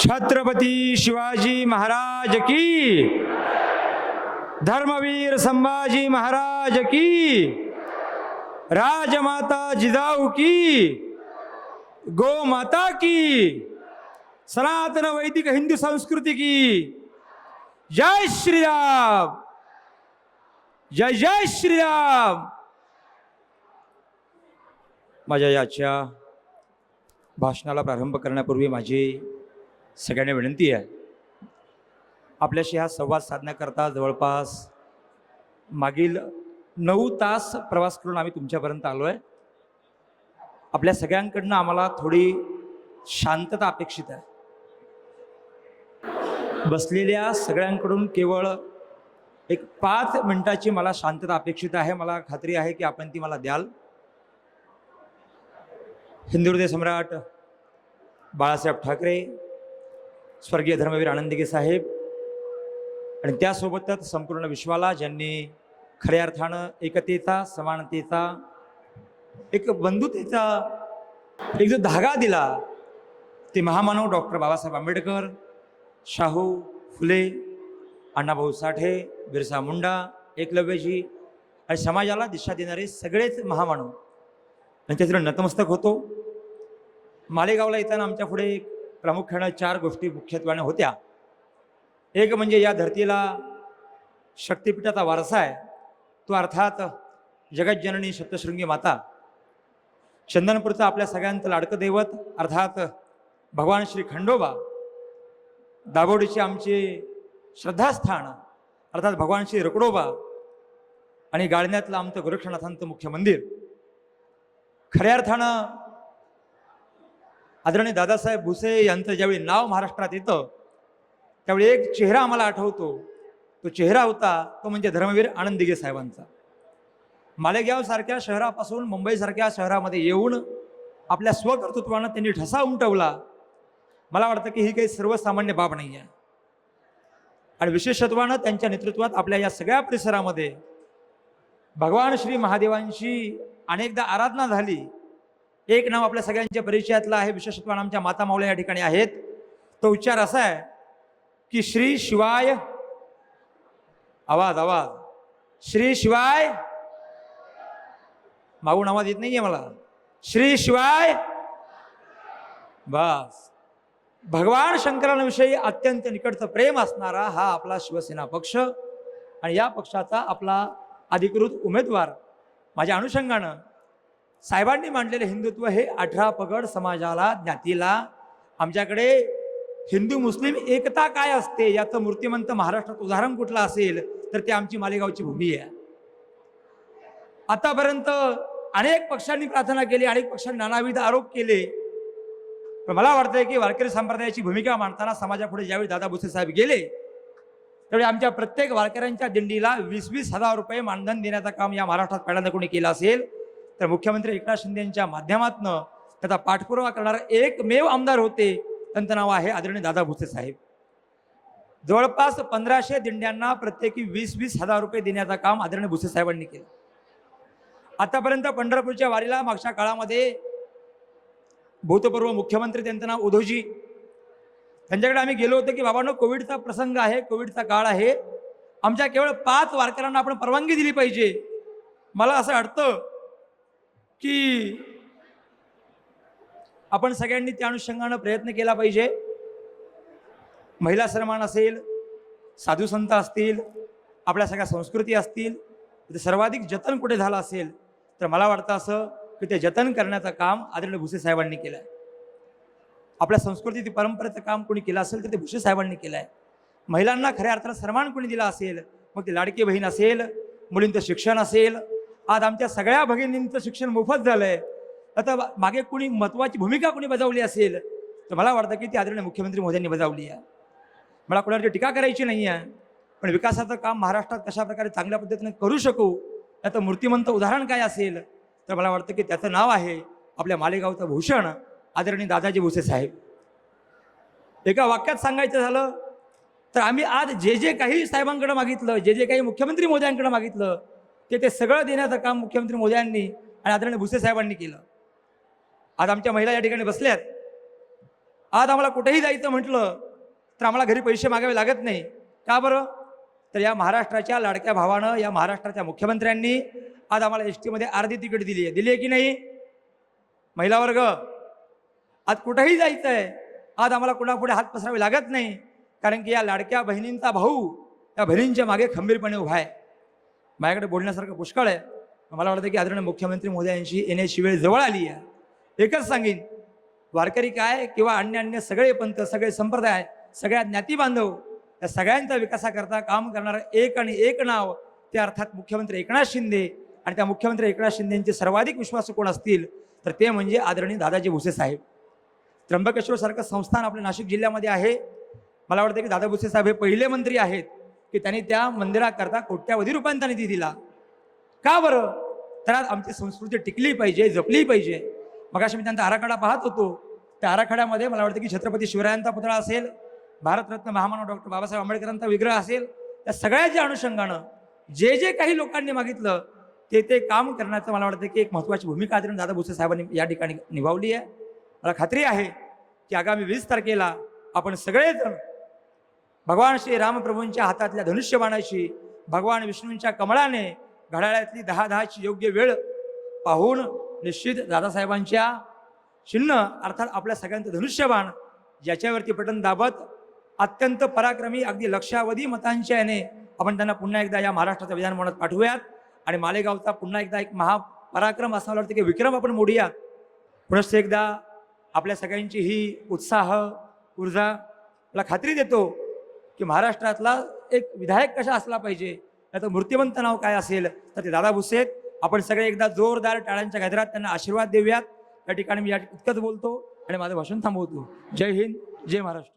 छत्रपती शिवाजी महाराज की। धर्मवीर संभाजी महाराज की। राजमाता जिजाऊ की। गोमाता की। सनातन वैदिक हिंदू संस्कृती की। जय श्रीराम। जय जय श्रीराम। माझ्या याच्या भाषणाला प्रारंभ करण्यापूर्वी माझी सगळ्यांना विनंती आहे. आपल्याशी हा संवाद साधण्याकरता जवळपास मागील नऊ तास प्रवास करून आम्ही तुमच्यापर्यंत आलो आहे आपल्या सगळ्यांकडनं आम्हाला थोडी शांतता अपेक्षित आहे. बसलेल्या सगळ्यांकडून केवळ एक पाच मिनिटाची मला शांतता अपेक्षित आहे. मला खात्री आहे की आपण ती मला द्याल. हिंदू हृदय सम्राट बाळासाहेब ठाकरे स्वर्गीय धर्मवीर आनंदगे साहेब. आणि त्यासोबतच संपूर्ण विश्वाला ज्यांनी खऱ्या अर्थानं एकतेचा समानतेचा एक बंधुतेचा एक जो धागा दिला ते महामानव डॉक्टर बाबासाहेब आंबेडकर शाहू फुले अण्णाभाऊ साठे बिरसा मुंडा एकलव्यजी आणि समाजाला दिशा देणारे सगळेच महामानव. त्यांच्याकडे नतमस्तक होतो. मालेगावला येताना आमच्या पुढे एक प्रामुख्यानं चार गोष्टी मुख्यत्वाने होत्या. एक म्हणजे या धरतीला शक्तिपीठाचा वारसा आहे. तो अर्थात जगज्जननी सप्तशृंगी माता. चंदनपूरचं आपल्या सगळ्यांचं लाडकं दैवत अर्थात भगवान श्री खंडोबा. दाभोडीचे आमचे श्रद्धास्थान अर्थात भगवान श्री रकडोबा. आणि गाळण्यातलं आमचं गोरक्षनाथांचं मुख्य मंदिर. खऱ्या अर्थानं आदरणीय दादासाहेब भुसे यांचं ज्यावेळी नाव महाराष्ट्रात येतं त्यावेळी एक चेहरा आम्हाला आठवतो. तो चेहरा होता तो म्हणजे धर्मवीर आनंद साहेबांचा. मालेगावसारख्या शहरापासून मुंबईसारख्या शहरामध्ये येऊन आपल्या स्वकर्तृत्वानं त्यांनी ठसा उमटवला. मला वाटतं की ही काही सर्वसामान्य बाब नाही आहे आणि विशेषत्वानं त्यांच्या नेतृत्वात आपल्या या सगळ्या परिसरामध्ये भगवान श्री महादेवांची अनेकदा आराधना झाली. एक नाव आपल्या सगळ्यांच्या परिचयातलं आहे विशेषत्वानं आमच्या माता माऊल्या या ठिकाणी आहेत. तो उच्चार असा आहे की श्री शिवाय आवाज आवाज. श्री शिवाय मागून आवाज येत नाहीये मला. श्री शिवाय बस. भगवान शंकरांविषयी अत्यंत निकटचं प्रेम असणारा हा आपला शिवसेना पक्ष आणि या पक्षाचा आपला अधिकृत उमेदवार. माझ्या अनुषंगानं साहेबांनी मांडलेले हिंदुत्व हे अठरा पगड समाजाला ज्ञातीला आमच्याकडे हिंदू मुस्लिम एकता काय असते याचं मूर्तिमंत महाराष्ट्रात उदाहरण कुठलं असेल तर ते आमची मालेगावची भूमी आहे. आतापर्यंत अनेक पक्षांनी प्रार्थना केली अनेक पक्षांनी नानाविध आरोप केले. पण मला वाटतंय की वारकरी संप्रदायाची भूमिका मांडताना समाजापुढे ज्यावेळी दादा भुसे साहेब गेले त्यावेळी आमच्या प्रत्येक वारकऱ्यांच्या दिंडीला वीस वीस हजार रुपये मानधन देण्याचं काम या महाराष्ट्रात पहिल्यांदा कोणी केलं असेल. तर मुख्यमंत्री एकनाथ शिंदेंच्या माध्यमातनं त्याचा पाठपुरावा करणारा एकमेव आमदार होते त्यांचं नाव आहे आदरणीय दादा भुसे साहेब. जवळपास पंधराशे दिंड्यांना प्रत्येकी वीस वीस हजार रुपये देण्याचं काम आदरणीय भुसे साहेबांनी केलं. आतापर्यंत पंढरपूरच्या वारीला मागच्या काळामध्ये भूतपूर्व मुख्यमंत्री त्यांचं नाव उद्धवजी. त्यांच्याकडे आम्ही गेलो होतो की बाबांनो कोविडचा प्रसंग आहे कोविडचा काळ आहे. आमच्या केवळ पाच वारकऱ्यांना आपण परवानगी दिली पाहिजे. मला असं वाटतं की आपण सगळ्यांनी त्या अनुषंगानं प्रयत्न केला पाहिजे. महिला सन्मान असेल साधू संत असतील आपल्या सगळ्या संस्कृती असतील तर सर्वाधिक जतन कुठे झालं असेल तर मला वाटतं असं की ते जतन करण्याचं काम आदरणीय भुसे साहेबांनी केलं आहे. आपल्या संस्कृती परंपरेचं काम कोणी केलं असेल तर ते भुसे साहेबांनी केलं आहे. महिलांना खऱ्या अर्थानं सन्मान कोणी दिला असेल मग ती लाडकी बहीण असेल मुलींचं शिक्षण असेल आज आमच्या सगळ्या भगिनींचं शिक्षण मोफत झालं आहे आता मागे कुणी महत्त्वाची भूमिका कुणी बजावली असेल तर मला वाटतं की ती आदरणीय मुख्यमंत्री मोदींनी बजावली आहे. मला कोणाची टीका करायची नाही आहे पण विकासाचं काम महाराष्ट्रात कशा प्रकारे चांगल्या पद्धतीने करू शकू याचं मूर्तिमंत उदाहरण काय असेल तर मला वाटतं की त्याचं नाव आहे आपल्या मालेगावचं भूषण आदरणीय दादाजी भुसे साहेब. एका वाक्यात सांगायचं झालं तर आम्ही आज जे जे काही साहेबांकडे मागितलं जे जे काही मुख्यमंत्री मोदयांकडे मागितलं ते ते सगळं देण्याचं काम मुख्यमंत्री मोदयांनी आणि आदरणीय भुसे साहेबांनी केलं. आज आमच्या महिला या ठिकाणी बसल्यात. आज आम्हाला कुठेही जायचं म्हटलं तर आम्हाला घरी पैसे मागावे लागत नाही. का बरं? तर या महाराष्ट्राच्या लाडक्या भावानं या महाराष्ट्राच्या मुख्यमंत्र्यांनी आज आम्हाला एस टीमध्ये अर्धी तिकीट दिली आहे. दिली आहे की नाही? महिला वर्ग आज कुठेही जायचं आहे आज आम्हाला कुणापुढे हात पसरावे लागत नाही. कारण की या लाडक्या बहिणींचा भाऊ त्या बहिणींच्या मागे खंबीरपणे उभा आहे. माझ्याकडे बोलण्यासारखं पुष्कळ आहे. मला वाटतं की आदरणीय मुख्यमंत्री महोदयांशी येण्याची वेळ जवळ आली आहे. एकच सांगेन वारकरी काय किंवा अन्य अन्य सगळे पंथ सगळे संप्रदाय सगळ्या ज्ञाती बांधव या सगळ्यांचा विकासाकरता काम करणारं एक आणि एक नाव ते अर्थात मुख्यमंत्री एकनाथ शिंदे आणि त्या मुख्यमंत्री एकनाथ शिंदेचे सर्वाधिक विश्वासू कोण असतील? तर ते म्हणजे आदरणीय दादाजी भुसे साहेब. त्र्यंबकेश्वरसारखं संस्थान आपल्या नाशिक जिल्ह्यामध्ये आहे. मला वाटतं की दादा भुसे साहेब हे पहिले मंत्री आहेत. की त्यांनी त्या मंदिराकरता कोट्यावधी रुपयांचा निधी दिला. का बरं? तर आज आमची संस्कृती टिकली पाहिजे जपली पाहिजे. मगाशी मी त्यांचा आराखडा पाहत होतो. त्या आराखड्यामध्ये मला वाटतं की छत्रपती शिवरायांचा पुतळा असेल भारतरत्न महामानव डॉक्टर बाबासाहेब आंबेडकरांचा विग्रह असेल त्या सगळ्याच्या अनुषंगानं जे जे काही लोकांनी मागितलं ते ते काम करण्याचं मला वाटतं की एक महत्त्वाची भूमिका आदरणीय दादा भुसे साहेबांनी या ठिकाणी निभावली आहे. मला खात्री आहे की आगामी वीस तारखेला आपण सगळेजण भगवान श्री रामप्रभूंच्या हातातल्या धनुष्यबाणाशी भगवान विष्णूंच्या कमळाने घड्याळ्यातली दहा दहाची योग्य वेळ पाहून निश्चित दादासाहेबांच्या चिन्ह अर्थात आपल्या सगळ्यांचं धनुष्यबाण ज्याच्यावरती बटन दाबत अत्यंत पराक्रमी अगदी लक्षावधी मतांच्या याने आपण त्यांना पुन्हा एकदा या महाराष्ट्राच्या विधानभवनात पाठवूयात. आणि मालेगावचा पुन्हा एकदा एक महापराक्रम असं वाटतं की विक्रम आपण मोडूयात. पुनश्च एकदा आपल्या सगळ्यांची ही उत्साह ऊर्जा मला खात्री देतो. की महाराष्ट्रातला एक विधायक कशा असला पाहिजे त्याचं मूर्तिवंत नाव काय असेल तर ते दादा भुसेत आपण सगळे एकदा जोरदार टाळ्यांच्या गजरात त्यांना आशीर्वाद देऊयात. या ठिकाणी मी या इतकंच बोलतो आणि माझं भाषण थांबवतो. जय हिंद जय महाराष्ट्र.